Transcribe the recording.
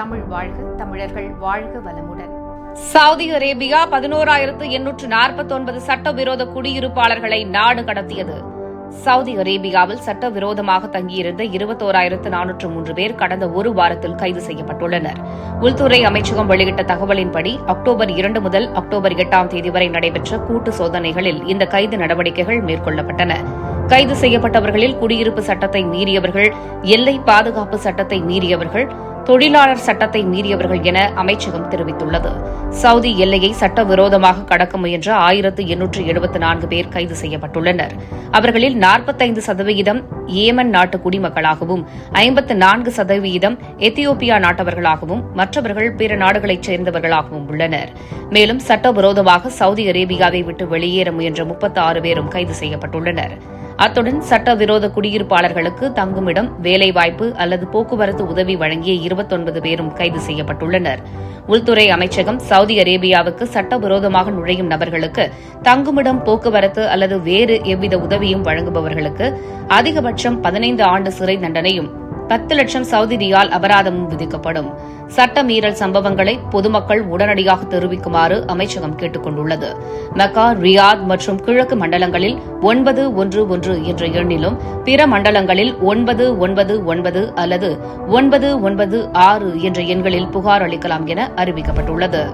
தமிழ் வாழ்க வளமுடன். Saudi Arabia பதினோராயிரத்து எண்ணூற்று நாற்பத்தொன்பது சட்டவிரோத குடியிருப்பாளர்களை நாடு கடத்தியது. சவுதி அரேபியாவில் சட்டவிரோதமாக தங்கியிருந்த இருபத்தோராயிரத்து நானூற்று மூன்று பேர் கடந்த ஒரு வாரத்தில் கைது செய்யப்பட்டுள்ளனர். உள்துறை அமைச்சகம் வெளியிட்ட தகவலின்படி அக்டோபர் இரண்டு முதல் அக்டோபர் எட்டாம் தேதி வரை நடைபெற்ற கூட்டு சோதனைகளில் இந்த கைது நடவடிக்கைகள் மேற்கொள்ளப்பட்டன. கைது செய்யப்பட்டவர்களில் குடியிருப்பு சட்டத்தை மீறியவர்கள் எல்லை பாதுகாப்பு சட்டத்தை மீறியவர்கள் தொழிலாளர் சட்டத்தை மீறியவர்கள் என அமைச்சகம் தெரிவித்துள்ளது. சவுதி எல்லையை சட்டவிரோதமாக கடக்க முயன்ற ஆயிரத்து எண்ணூற்று எழுபத்து நான்கு பேர் கைது செய்யப்பட்டுள்ளனர். அவர்களில் நாற்பத்தைந்து சதவிகிதம் ஏமன் நாட்டு குடிமக்களாகவும் ஐம்பத்து நான்கு சதவிகிதம் எத்தியோப்பியா நாட்டவர்களாகவும் மற்றவர்கள் பிற நாடுகளைச் சேர்ந்தவர்களாகவும் உள்ளனர். மேலும் சட்டவிரோதமாக சவுதி அரேபியாவை விட்டு வெளியேற முயன்ற முப்பத்தி ஆறு பேரும் கைது செய்யப்பட்டுள்ளனா் அத்துடன் சட்டவிரோத குடியிருப்பாளர்களுக்கு தங்குமிடம் வேலைவாய்ப்பு அல்லது போக்குவரத்து உதவி வழங்கிய இருபத்தொன்பது பேரும் கைது செய்யப்பட்டுள்ளனர். உள்துறை அமைச்சகம் சவுதி அரேபியாவுக்கு சட்டவிரோதமாக நுழையும் நபர்களுக்கு தங்குமிடம் போக்குவரத்து அல்லது வேறு எவ்வித உதவியும் வழங்குபவர்களுக்கு அதிகபட்சம் பதினைந்து ஆண்டு சிறை தண்டனையும் பத்து லட்சம் சவுதி ரியால் அபராதமும் விதிக்கப்படும். சட்ட மீறல் சம்பவங்களை பொதுமக்கள் உடனடியாக தெரிவிக்குமாறு அமைச்சகம் கேட்டுக் கொண்டுள்ளது மெக்கா ரியாத் மற்றும் கிழக்கு மண்டலங்களில் ஒன்பது ஒன்று ஒன்று என்ற எண்ணிலும் பிற மண்டலங்களில் ஒன்பது ஒன்பது ஒன்பது அல்லது ஒன்பது ஒன்பது ஆறு என்ற எண்களில் புகார் அளிக்கலாம் என அறிவிக்கப்பட்டுள்ளது.